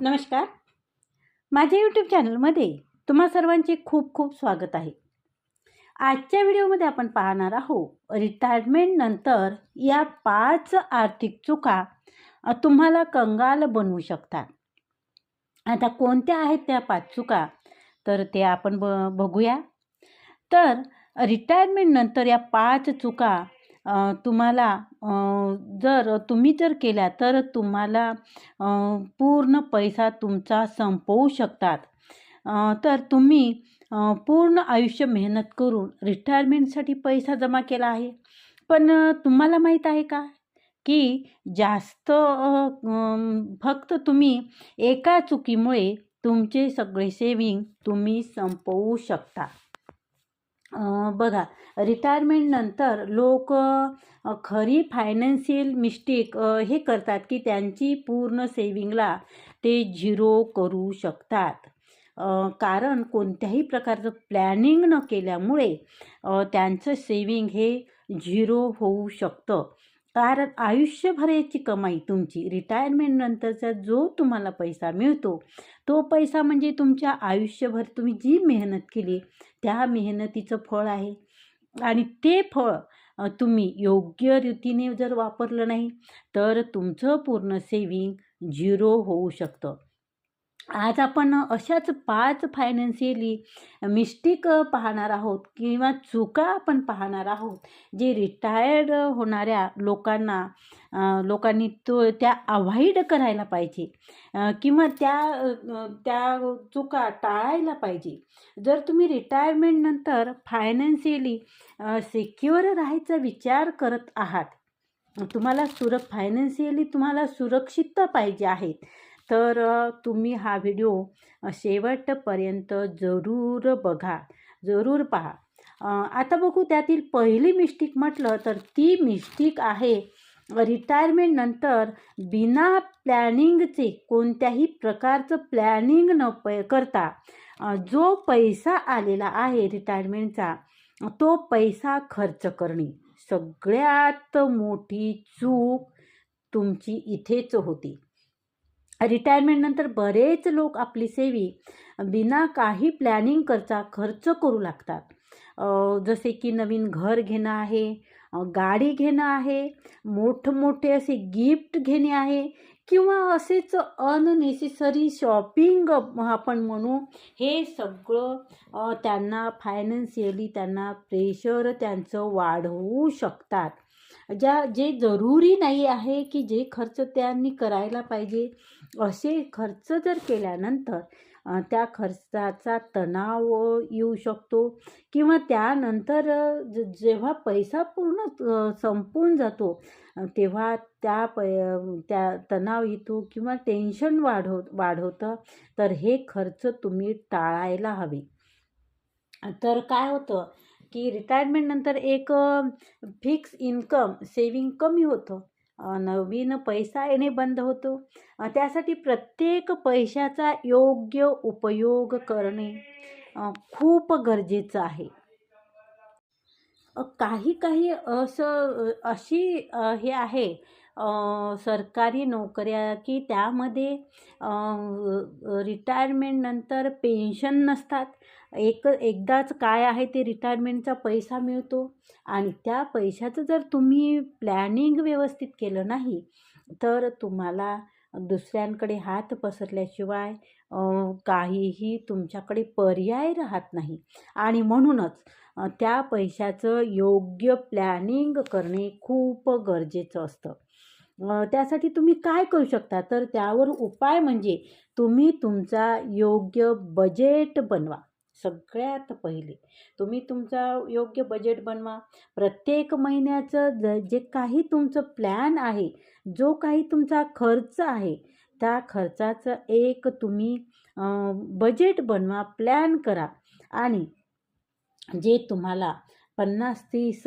नमस्कार. माझ्या यूट्यूब चॅनलमध्ये तुम्हा सर्वांचे खूप खूप स्वागत आहे. आजच्या व्हिडिओमध्ये आपण पाहणार आहोत रिटायरमेंटनंतर या पाच आर्थिक चुका तुम्हाला कंगाल बनवू शकतात. आता कोणत्या आहेत त्या पाच चुका? तर ते आपण ब बघूया. तर रिटायरमेंटनंतर या पाच चुका तुम्हाला जर तुम्ही जर केल्या तर तुम्हाला पूर्ण पैसा तुमचा संपवू शकतात. तर तुम्ही पूर्ण आयुष्य मेहनत करून रिटायरमेंटसाठी पैसा जमा केला आहे. पण तुम्हाला माहीत आहे का? की जास्त फक्त तुम्ही एका चुकीमुळे तुमचे सगळे सेविंग तुम्ही संपवू शकता. बघा रिटायरमेंटनंतर लोक खरी फायनान्शियल मिस्टेक हे करतात की त्यांची पूर्ण सेविंगला ते झिरो करू शकतात. कारण कोणत्याही प्रकारचं प्लॅनिंग न केल्यामुळे त्यांचं सेविंग हे झिरो होऊ शकतं. कारण आयुष्यभराची कमाई तुमची रिटायरमेंटनंतरचा जो तुम्हाला पैसा मिळतो तो पैसा म्हणजे तुमच्या आयुष्यभर तुम्ही जी मेहनत केली त्या मेहनतीचं फळ आहे. आणि ते फळ तुम्ही योग्य रीतीने जर वापरलं नाही तर तुमचं पूर्ण सेविंग झिरो होऊ शकतं. आज आपण अशाच पाच फायनान्शियली मिस्टेक पाहणार आहोत किंवा चुका आपण पाहणार आहोत जे रिटायर्ड होणाऱ्या लोकांना लोकांनी तो त्या अवॉइड करायला पाहिजे किंवा त्या त्या चुका टाळायला पाहिजे. जर तुम्ही रिटायरमेंटनंतर फायनान्शियली सिक्युअर राहायचा विचार करत आहात तुम्हाला सुर फायनान्शियली तुम्हाला सुरक्षितता पाहिजे आहेत. तर तुम्ही हा व्हिडिओ शेवटपर्यंत जरूर बघा जरूर पहा. आता बघू त्यातील पहिली मिस्टेक म्हटलं तर ती मिस्टेक आहे रिटायरमेंटनंतर बिना प्लॅनिंगचे कोणत्याही प्रकारचं प्लॅनिंग न प करता जो पैसा आलेला आहे रिटायरमेंटचा तो पैसा खर्च करणे. सगळ्यात मोठी चूक तुमची इथेच होती. रिटायरमेंटनंतर बरेच लोक आपली सेवी बिना काही प्लॅनिंग करता खर्च करू लागतात. जसे की नवीन घर घेणं आहे गाडी घेणं आहे मोठमोठे असे गिफ्ट घेणे आहे किंवा असेच अननेसेसरी शॉपिंग आपण म्हणू हे सगळं त्यांना फायनान्शियली त्यांना प्रेशर त्यांचं वाढवू शकतात. ज्या जे जरुरी नाही आहे की जे खर्च त्यांनी करायला पाहिजे असे खर्च जर केल्यानंतर त्या खर्चाचा तणाव येऊ शकतो किंवा त्यानंतर ज जेव्हा पैसा पूर्ण संपून जातो तेव्हा त्या पै त्या तणाव येतो किंवा टेन्शन वाढव वाढवतं तर हे खर्च तुम्ही टाळायला हवे. तर काय होतं की रिटायरमेंटनंतर एक फिक्स इन्कम सेविंग कमी होतं. नवीन पैसा येणे बंद होतो. त्यासाठी प्रत्येक पैशाचा योग्य उपयोग करणे खूप गरजेचं आहे. काही काही असं अशी हे आहे सरकारी नोकऱ्या की त्यामध्ये रिटायरमेंटनंतर पेन्शन नसतात. एक एकदाच काय आहे ते रिटायरमेंटचा पैसा मिळतो आणि त्या पैशाचं जर तुम्ही प्लॅनिंग व्यवस्थित केलं नाही तर तुम्हाला दुसऱ्यांकडे हात पसरल्याशिवाय काहीही तुमच्याकडे पर्याय राहत नाही. आणि म्हणूनच त्या पैशाचं योग्य प्लॅनिंग करणे खूप गरजेचं असतं. त्यासाठी तुम्ही काय करू शकता? तर त्यावर उपाय म्हणजे तुम्ही तुमचा योग्य बजेट बनवा सगळ्यात पहिले. तुम्ही तुमचा योग्य बजेट बनवा. प्रत्येक महिन्याचं ज जे काही तुमचं प्लॅन आहे जो काही तुमचा खर्च आहे त्या खर्चाचं एक तुम्ही बजेट बनवा प्लॅन करा. आणि जे तुम्हाला पन्नास तीस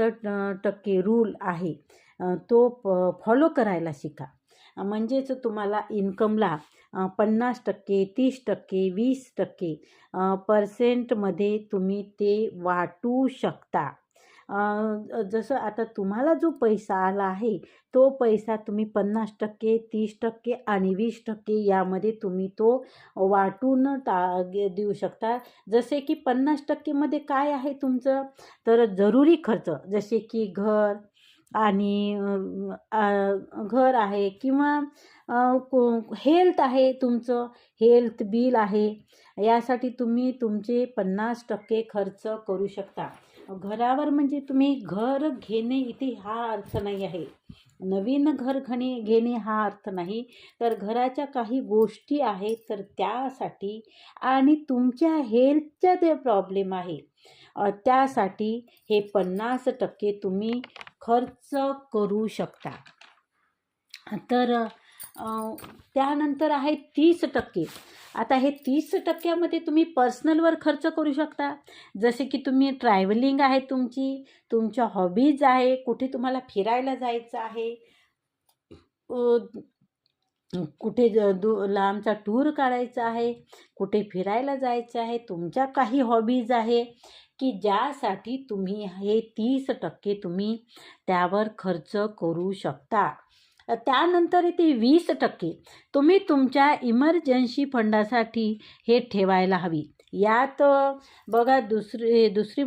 टक्के रूल आहे तो प फॉलो करायला शिका. म्हणजेच तुम्हाला इन्कमला पन्नास टक्के तीस टक्के वीस टक्के पर्सेंटमध्ये तुम्ही ते वाटू शकता. जसं आता तुम्हाला जो पैसा आला आहे तो पैसा तुम्ही पन्नास टक्के तीस टक्के आणि वीस टक्के यामध्ये तुम्ही तो वाटून टा देऊ शकता. जसे की पन्नास टक्केमध्ये काय आहे तुमचं? तर जरुरी खर्च जसे की घर आणि घर आहे किंवा हेल्थ आहे तुमचं हेल्थ बिल आहे यासाठी तुम्ही तुमचे पन्नास टक्के खर्च करू शकता. घरावर म्हणजे तुम्ही घर घेणे इथे हा अर्थ नाही आहे. नवीन घर घेणे घेणे हा अर्थ नाही. तर घराच्या काही गोष्टी आहेत तर त्यासाठी आणि तुमच्या हेल्थच्या ते प्रॉब्लेम आहे त्यासाठी हे पन्नास टक्के तुम्ही खर्च करू शकता. तर त्यानंतर आहे तीस टक्के. आता हे तीस टक्क्यामध्ये तुम्ही पर्सनलवर खर्च करू शकता. जसे की तुम्ही ट्रॅव्हलिंग आहे तुमची तुमच्या हॉबीज आहे कुठे तुम्हाला फिरायला जायचं आहे कुठे दू लांबचा टूर काढायचा आहे कुठे फिरायला जायचं आहे तुमच्या काही हॉबीज आहे की ज्यासाठी तुम्ही हे तीस टक्के तुम्ही त्यावर खर्च करू शकता. त्यानंतर येते वीस टक्के. तुम्ही तुमच्या इमर्जन्सी फंडासाठी हे ठेवायला हवी. यात बघा दुसरी दुसरी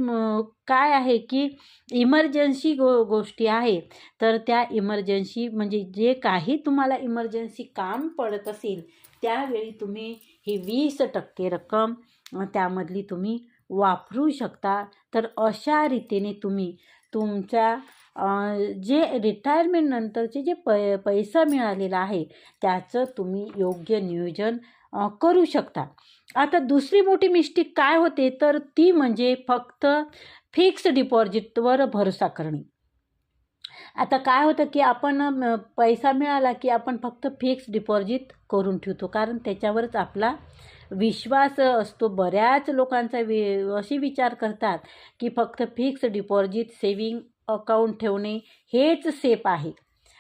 काय आहे की इमर्जन्सी गो गोष्टी आहे. तर त्या इमर्जन्सी म्हणजे जे काही तुम्हाला इमर्जन्सी काम पडत असेल त्यावेळी तुम्ही ही वीस टक्के रक्कम त्यामधली तुम्ही वापरू शकता. तर अशा रीतीने तुम्ही तुमच्या जे रिटायरमेंटनंतरचे जे पै पैसा मिळालेला आहे त्याचं तुम्ही योग्य नियोजन करू शकता. आता दुसरी मोठी मिस्टेक काय होते? तर ती म्हणजे फक्त फिक्स डिपॉझिटवर भरोसा करणे. आता काय होतं की आपण पैसा मिळाला की आपण फक्त फिक्स डिपॉझिट करून ठेवतो. कारण त्याच्यावरच आपला विश्वास असतो. बऱ्याच लोकांचा वि असे विचार करतात की फक्त फिक्स डिपॉझिट सेविंग अकाउंट ठेवणे हेच सेफ आहे.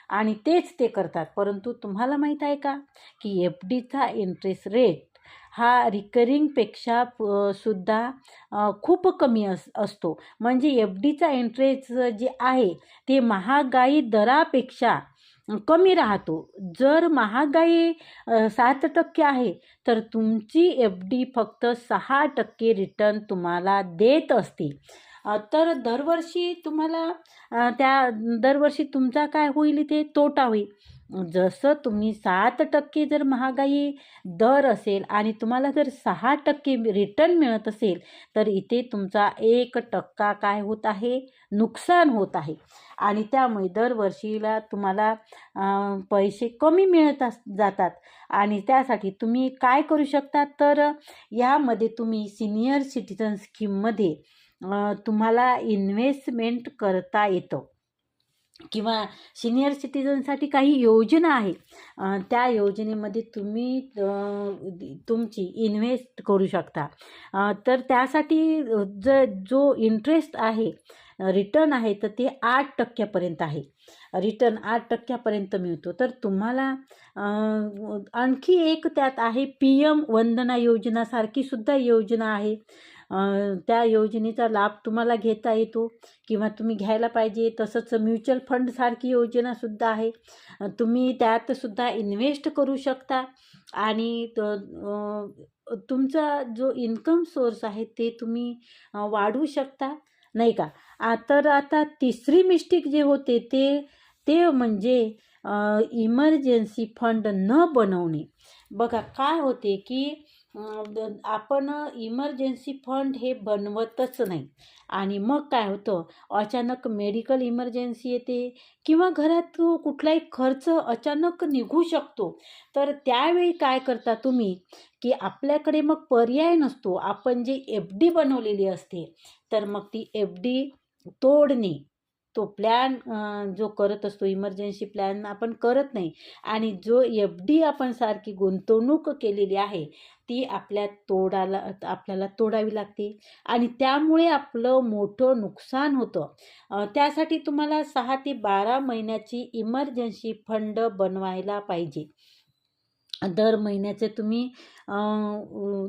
आणि तेच ते करतात. परंतु तुम्हाला माहीत आहे का? की एफ डीचा इंटरेस्ट रेट हा रिकरिंगपेक्षा प- सुद्धा खूप कमी अस असतो. म्हणजे एफ डीचा इंटरेस्ट जे आहे ते महागाई दरापेक्षा कमी राहतो. जर महागाई सात टक्के आहे तर तुमची एफ डी फक्त सहा टक्के रिटर्न तुम्हाला देत असते. तर दरवर्षी तुम्हाला त्या दरवर्षी तुमचा काय होईल इथे? तोटा होईल. जसं तुम्ही सात टक्के जर महागाई दर असेल आणि तुम्हाला जर सहा टक्के रिटर्न मिळत असेल तर इथे तुमचा एक टक्का काय होत आहे? नुकसान होत आहे. आणि त्यामुळे दरवर्षीला तुम्हाला पैसे कमी मिळत अस जातात. आणि त्यासाठी तुम्ही काय करू शकता? तर यामध्ये तुम्ही सिनियर सिटीजन स्कीममध्ये तुम्हाला इन्व्हेस्टमेंट करता येतं. किंवा सिनियर सिटीजनसाठी काही योजना आहे त्या योजनेमध्ये तुम्ही तुमची इन्व्हेस्ट करू शकता. तर त्यासाठी ज जो इंटरेस्ट आहे रिटर्न आहे तर ते आठ टक्क्यापर्यंत आहे. रिटर्न आठ टक्क्यापर्यंत मिळतो. तर तुम्हाला आणखी एक त्यात आहे पी एम वंदना योजनासारखी सुद्धा योजना आहे. त्या योजनेचा लाभ तुम्हाला घेता येतो किंवा तुम्ही घ्यायला पाहिजे. तसंच म्युच्युअल फंडसारखी योजनासुद्धा आहे. तुम्ही त्यात सुद्धा इन्व्हेस्ट करू शकता. आणि त- तुमचा जो इन्कम सोर्स आहे ते तुम्ही वाढवू शकता. नाही का? आ, तर आता तिसरी मिस्टेक जे होते ते ते म्हणजे इमर्जन्सी फंड न बनवणे. बघा काय होते की आपण इमर्जन्सी फंड हे बनवतच नाही. आणि मग काय होतं? अचानक मेडिकल इमर्जन्सी येते किंवा घरात कुठलाही खर्च अचानक निघू शकतो. तर त्यावेळी काय करता तुम्ही? की आपल्याकडे मग पर्याय नसतो. आपण जी एफ डी बनवलेली असते तर मग ती एफ डी तोडणे. तो प्लॅन जो करत असतो इमर्जन्सी प्लॅन आपण करत नाही. आणि जो एफ डी आपण सारखी गुंतवणूक केलेली आहे ती आपल्या तोडाला आपल्याला तोडावी लागते. आणि त्यामुळे आपलं मोठं नुकसान होतं. त्यासाठी तुम्हाला सहा ते बारा महिन्याची इमर्जन्सी फंड बनवायला पाहिजे. दर महिन्याचे तुम्ही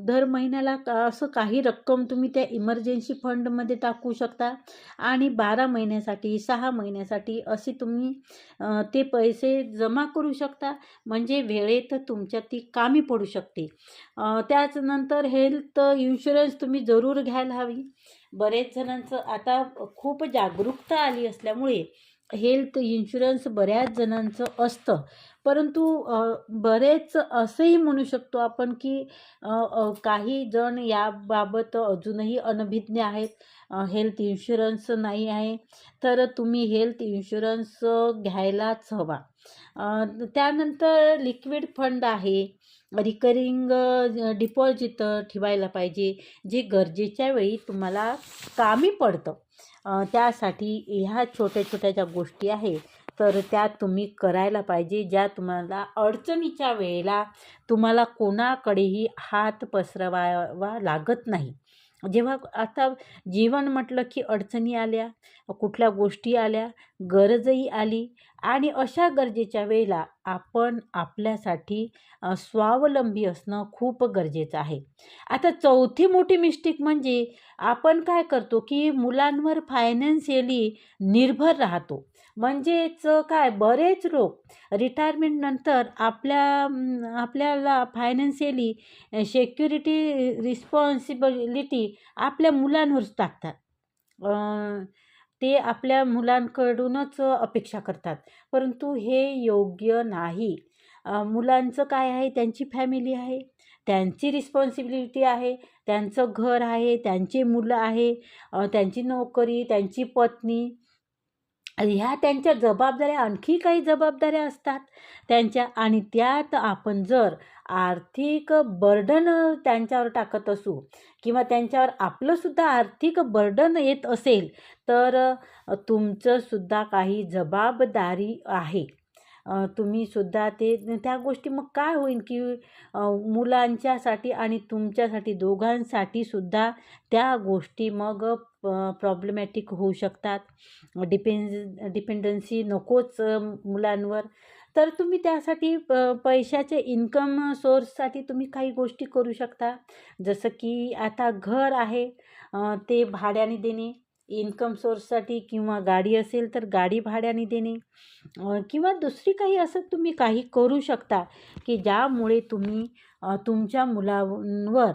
दर महिन्याला का- असं काही रक्कम तुम्ही त्या इमर्जन्सी फंडमध्ये टाकू शकता. आणि बारा महिन्यासाठी सहा महिन्यासाठी असे तुम्ही ते पैसे जमा करू शकता. म्हणजे वेळेत तुमच्या ती कामी पडू शकते. त्याचनंतर हेल्थ इन्शुरन्स तुम्ही जरूर घ्यायला हवी. बरेच जणांचं आता खूप जागरूकता आली असल्यामुळे हेल्थ इन्शुरन्स बऱ्याच जणांचं असतं. परंतु बरेच असंही म्हणू शकतो आपण की काही जण याबाबत अजूनही अनभिज्ञ आहेत. हेल्थ इन्शुरन्स नाही आहे. तर तुम्ही हेल्थ इन्शुरन्स घ्यायलाच हवा. त्यानंतर लिक्विड फंड आहे. रिकरिंग डिपॉझिट ठेवायला पाहिजे जे गरजेच्या वेळी तुम्हाला कामी पडतं. त्यासाठी ह्या छोट्या छोट्या ज्या गोष्टी आहेत तर त्या तुम्ही करायला पाहिजे. ज्या तुम्हाला अडचणीच्या वेळेला तुम्हाला कोणाकडेही हात पसरवावा लागत नाही. जेव्हा आता जीवन म्हटलं की अडचणी आल्या कुठल्या गोष्टी आल्या गरजही आली आणि अशा गरजेच्या वेळेला आपण आपल्यासाठी स्वावलंबी असणं खूप गरजेचं आहे. आता चौथी मोठी मिस्टेक म्हणजे आपण काय करतो की मुलांवर फायनान्शियली निर्भर राहतो. म्हणजेच काय? बरेच लोक रिटायरमेंटनंतर आपल्या आपल्याला फायनान्शियली सेक्युरिटी रिस्पॉन्सिबिलिटी आपल्या मुलांवरच टाकतात. ते आपल्या मुलांकडूनच अपेक्षा करतात. परंतु हे योग्य नाही. मुलांचं काय आहे? त्यांची फॅमिली आहे. त्यांची रिस्पॉन्सिबिलिटी आहे. त्यांचं घर आहे. त्यांची मुलं आहे. त्यांची नोकरी त्यांची पत्नी. ह्या त्यांच्या जबाबदाऱ्या आणखी काही जबाबदाऱ्या असतात. त्यांच्या आणि त्यात आपण जर आर्थिक बर्डन त्यांच्यावर टाकत असू किंवा त्यांच्यावर आपलंसुद्धा आर्थिक बर्डन येत असेल तर तुमचंसुद्धा काही जबाबदारी आहे. तुम्हीसुद्धा ते त्या गोष्टी मग काय होईल की मुलांच्यासाठी आणि तुमच्यासाठी दोघांसाठी सुद्धा त्या गोष्टी मग प्रॉब्लेमॅटिक होऊ शकतात. डिपेंड डिपेंडन्सी नकोच मुलांवर. तर तुम्ही त्यासाठी प पैशाचे इन्कम सोर्ससाठी तुम्ही काही गोष्टी करू शकता. जसं की आता घर आहे ते भाड्याने देणे. इन्कम सोर्ससाठी किंवा गाडी असेल तर गाडी भाड्याने देणे. किंवा दुसरी काही असं तुम्ही काही करू शकता की ज्यामुळे तुम्ही तुमच्या मुलांवर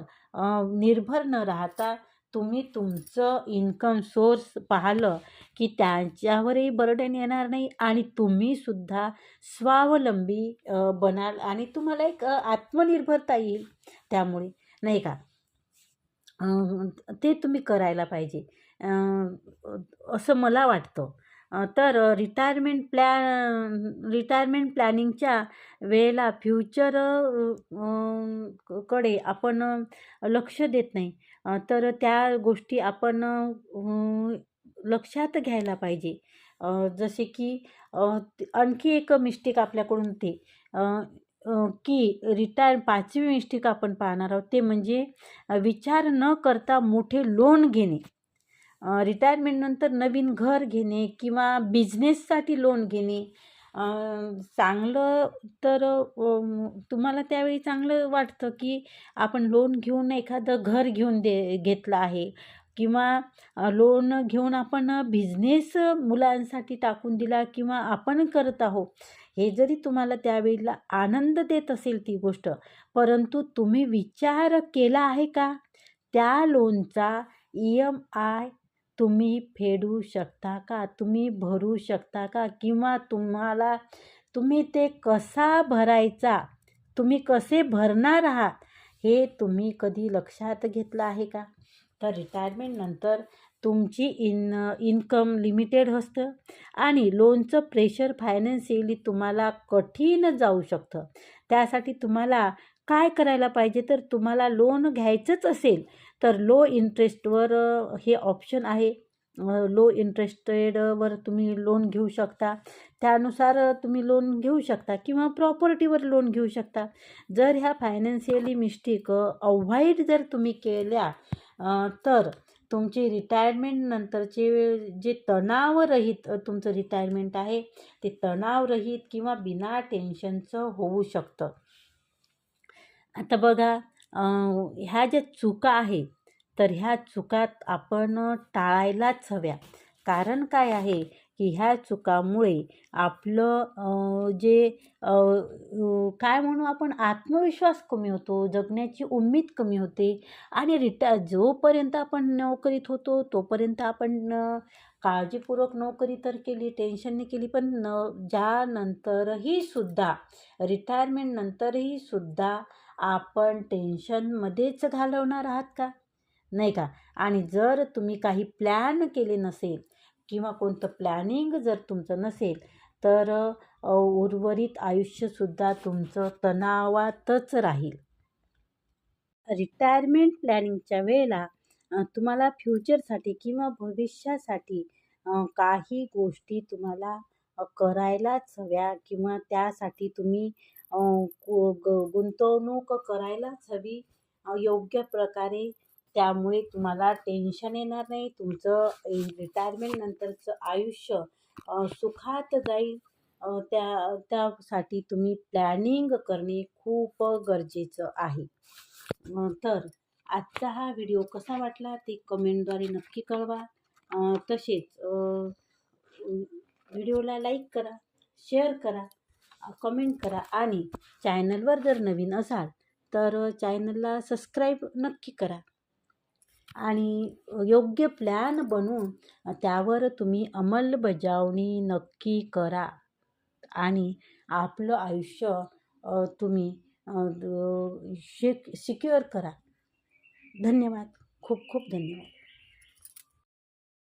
निर्भर न राहता तुम्ही तुमचं इन्कम सोर्स पाहिलं की त्यांच्यावरही बर्डन येणार नाही आणि तुम्हीसुद्धा स्वावलंबी बनाल आणि तुम्हाला एक आत्मनिर्भरता येईल त्यामुळे. नाही का? ते तुम्ही करायला पाहिजे. असं मला वाटतं. तर रिटायरमेंट प्लॅ रिटायरमेंट प्लॅनिंगच्या वेळेला फ्युचरकडे आपण लक्ष देत नाही. तर त्या गोष्टी आपण लक्षात घ्यायला पाहिजे. जसे की आणखी एक मिस्टेक आपल्याकडून ते की रिटायर पाचवी मिस्टेक आपण पाहणार आहोत. ते म्हणजे विचार न करता मोठे लोन घेणे. रिटायरमेंटनंतर नवीन घर घेणे किंवा बिझनेससाठी लोन घेणे. चांगलं तर तुम्हाला त्यावेळी चांगलं वाटतं की आपण लोन घेऊन एखादं घर घेऊन दे घेतलं आहे. किंवा लोन घेऊन आपण बिझनेस मुलांसाठी टाकून दिला किंवा आपण करत आहोत. हे जरी तुम्हाला त्यावेळेला आनंद देत असेल ती गोष्ट परंतु तुम्ही विचार केला आहे का? त्या लोनचा ई एम आय तुम्ही फेडू शकता का? तुम्ही भरू शकता का? किंवा तुम्हाला तुम्ही ते कसा भरायचा? तुम्ही कसे भरणार आहात? हे तुम्ही कधी लक्षात घेतलं आहे का? तर रिटायरमेंटनंतर तुमची इन इन्कम लिमिटेड असतं आणि लोनचं प्रेशर फायनान्शियली तुम्हाला कठीण जाऊ शकतं. त्यासाठी तुम्हाला काय करायला पाहिजे? तर तुम्हाला लोन घ्यायचंच असेल तर लो इंटरेस्टवर हे ऑप्शन आहे. लो इंटरेस्टेडवर तुम्ही लोन घेऊ शकता. त्यानुसार तुम्ही लोन घेऊ शकता किंवा प्रॉपर्टीवर लोन घेऊ शकता. जर ह्या फायनान्शियली मिस्टेक अवॉइड जर तुम्ही केल्या तर तुमची रिटायरमेंट नंतरचे जे तणावरहित तुमचं रिटायरमेंट आहे ते तणावरहित किंवा बिना टेन्शनचं होऊ शकतं. आता बघा ह्या ज्या चुका आहेत तर ह्या चुकात आपण टाळायलाच हव्या. कारण काय आहे की ह्या चुकामुळे आपलं जे काय म्हणू आपण आत्मविश्वास कमी होतो जगण्याची उम्मीद कमी होते आणि रिटा जोपर्यंत आपण नोकरीत होतो तोपर्यंत आपण काळजीपूर्वक नोकरी तर केली टेन्शनने केली पण न ज्यानंतरही सुद्धा रिटायरमेंटनंतरही सुद्धा आपण टेन्शनमध्येच घालवणार आहात का? नाही का? आणि जर तुम्ही काही प्लॅन केले नसेल किंवा कोणतं प्लॅनिंग जर तुमचं नसेल तर उर्वरित आयुष्यसुद्धा तुमचं तणावातच राहील. रिटायरमेंट प्लॅनिंगच्या वेळेला तुम्हाला फ्युचरसाठी किंवा भविष्यासाठी काही गोष्टी तुम्हाला करायलाच हव्या किंवा त्यासाठी तुम्ही गु- ग- गुंतवणूक करायलाच हवी. योग्य प्रकारे त्यामुळे तुम्हाला टेन्शन येणार नाही. तुमचं रिटायरमेंट नंतरचं आयुष्य सुखात जाईल. त्या त्यासाठी तुम्ही प्लॅनिंग करणे खूप गरजेचं आहे. तर आजचा हा व्हिडिओ कसा वाटला ते कमेंटद्वारे नक्की कळवा. तसेच व्हिडिओला लाईक करा शेअर करा. कमेंट करा आणि चॅनलवर जर नवीन असाल तर चॅनलला सबस्क्राईब नक्की करा. आणि योग्य प्लॅन बनवून त्यावर तुम्ही अंमलबजावणी नक्की करा. आणि आपलं आयुष्य तुम्ही शिक सिक्युअर करा. धन्यवाद. खूप खूप धन्यवाद.